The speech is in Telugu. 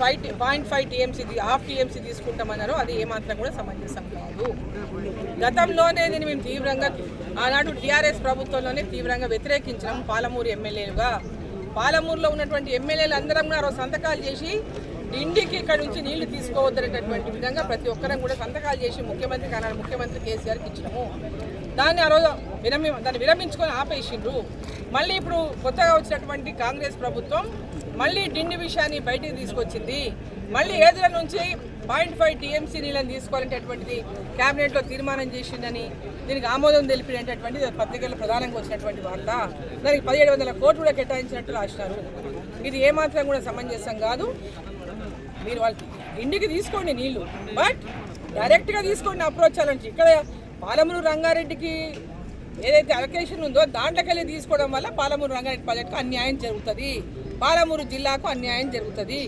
Five point five TMC half TMC తీసుకుంటామన్నారో. అది ఏమాత్రం కూడా సమంజసం కాదు. గతంలోనే దీన్ని మేము తీవ్రంగా ఆనాడు టీఆర్ఎస్ ప్రభుత్వంలోనే తీవ్రంగా వ్యతిరేకించడం పాలమూరు ఎమ్మెల్యేలుగా. పాలమూరులో ఉన్నటువంటి ఎమ్మెల్యేలు అందరం కూడా సంతకాలు చేసి ఇంటికి ఇక్కడ నుంచి నీళ్ళు తీసుకోవద్దనేటటువంటి విధంగా ప్రతి ఒక్కరం కూడా సంతకాలు చేసి ముఖ్యమంత్రి ఆనాడు ముఖ్యమంత్రి కేసీఆర్కి ఇచ్చినాము. దాన్ని ఆ రోజు విరమి దాన్ని విరమించుకొని ఆపేసిండ్రు. మళ్ళీ ఇప్పుడు కొత్తగా వచ్చినటువంటి కాంగ్రెస్ ప్రభుత్వం మళ్ళీ డిండి విషయాన్ని బయటికి తీసుకొచ్చింది. మళ్ళీ ఏదుల నుంచి పాయింట్ ఫైవ్ టీఎంసీ నీళ్ళని తీసుకోవాలనేటువంటిది క్యాబినెట్లో తీర్మానం చేసిందని దీనికి ఆమోదం తెలిపినటువంటిది పత్రికల్లో ప్రధానంగా వచ్చినటువంటి వార్త. దానికి పదిహేడు వందల కోట్లు కూడా కేటాయించినట్టు రాసినారు. ఇది ఏమాత్రం కూడా సమంజసం కాదు. మీరు వాళ్ళకి ఇంటికి తీసుకోండి నీళ్ళు బట్ డైరెక్ట్గా తీసుకోండి అప్రోచ్ ఛాలెంజ్ ఇక్కడ పాలమూరు రంగారెడ్డికి ఏదైతే అలొకేషన్ ఉందో దాంట్లోకెళ్ళి తీసుకోవడం వల్ల పాలమూరు రంగారెడ్డి ప్రాజెక్టుకు అన్యాయం జరుగుతుంది. పాలమూరు జిల్లాకు అన్యాయం జరుగుతుంది.